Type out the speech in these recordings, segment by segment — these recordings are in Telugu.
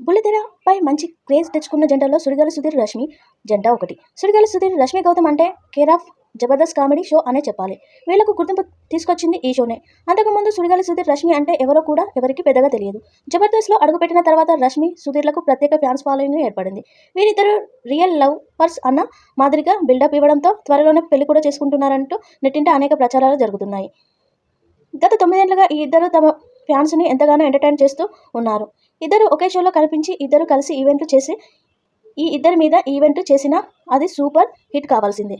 బుల్లితెరపై మంచి క్రేజ్ తెచ్చుకున్న జంటలో సుడిగాలి సుధీర్ రష్మి జంట ఒకటి. సుడిగాలి సుధీర్ రష్మి గౌతమ్ అంటే care of Jabardasth comedy show అనే చెప్పాలి. వీళ్ళకు గుర్తింపు తీసుకొచ్చింది ఈ షోనే. అంతకుముందు సుడిగాలి సుధీర్ రష్మి అంటే ఎవరో కూడా ఎవరికి పెద్దగా తెలియదు. జబర్దస్త్లో అడుగుపెట్టిన తర్వాత రష్మి సుధీర్లకు ప్రత్యేక ఫ్యాన్స్ ఫాలోయింగ్ ఏర్పడింది. వీరిద్దరు రియల్ లవ్ పర్స్ అన్న మాదిరిగా బిల్డప్ ఇవ్వడంతో త్వరలోనే పెళ్ళి కూడా చేసుకుంటున్నారంటూ నెట్టింట అనేక ప్రచారాలు జరుగుతున్నాయి. గత తొమ్మిదేళ్ళుగా ఈ ఇద్దరు తమ ఫ్యాన్స్ని ఎంతగానో ఎంటర్టైన్ చేస్తూ ఉన్నారు. ఇద్దరు ఒకే షోలో కనిపించి ఇద్దరు కలిసి ఈవెంట్లు చేసి ఈ ఇద్దరి మీద ఈవెంట్ చేసినా అది సూపర్ హిట్ కావాల్సిందే.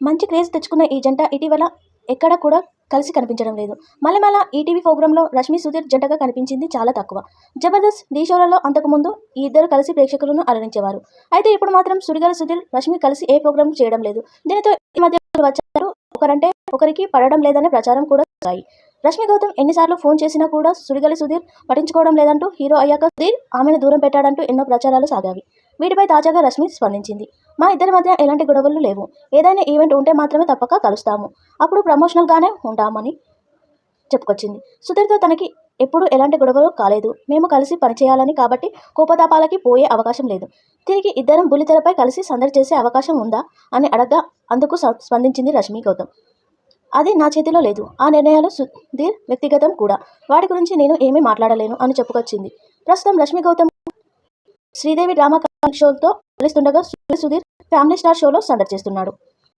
మంచి క్రేజ్ తెచ్చుకున్న ఈ జంట ఇటీవల ఎక్కడ కూడా కలిసి కనిపించడం లేదు. మల్లెమాల ఈటీవీ ప్రోగ్రాంలో రష్మి సుధీర్ జంటగా కనిపించింది చాలా తక్కువ. జబర్దస్త్ డీ షోలలో అంతకుముందు ఈ ఇద్దరు కలిసి ప్రేక్షకులను అలరించేవారు. అయితే ఇప్పుడు మాత్రం సుడిగాలి సుధీర్ రష్మి కలిసి ఏ ప్రోగ్రాం చేయడం లేదు. దీనితో ఈ మధ్య వచ్చారు? ఒకరంటే ఒకరికి పడడం లేదనే ప్రచారం కూడా సాయి. రష్మి గౌతమ్ ఎన్నిసార్లు ఫోన్ చేసినా కూడా సుడిగలి సుధీర్ పట్టించుకోవడం లేదంటూ హీరో అయ్యాక సుధీర్ ఆమెను దూరం పెట్టాడంటూ ఎన్నో ప్రచారాలు సాగావి. వీటిపై తాజాగా రష్మి స్పందించింది. మా ఇద్దరి మధ్య ఎలాంటి గొడవలు లేవు. ఏదైనా ఈవెంట్ ఉంటే మాత్రమే తప్పక కలుస్తాము. అప్పుడు ప్రమోషనల్గానే ఉంటామని చెప్పుకొచ్చింది. సుధీర్తో తనకి ఎప్పుడు ఎలాంటి గొడవలు కాలేదు. మేము కలిసి పనిచేయాలని కాబట్టి కోపతాపాలకి పోయే అవకాశం లేదు. తిరిగి ఇద్దరం బుల్లితెరపై కలిసి సందడి చేసే అవకాశం ఉందా అని అడగ్గా అందుకు స్పందించింది రష్మి గౌతమ్ అది నా చేతిలో లేదు. ఆ నిర్ణయాలు సుధీర్ వ్యక్తిగతం కూడా. వాటి గురించి నేను ఏమీ మాట్లాడలేను అని చెప్పుకొచ్చింది. ప్రస్తుతం రష్మి గౌతమ్ శ్రీదేవి డ్రామా షోతో నటిస్తుండగా సుధీర్ ఫ్యామిలీ స్టార్ షోలో సందడి చేస్తున్నాడు.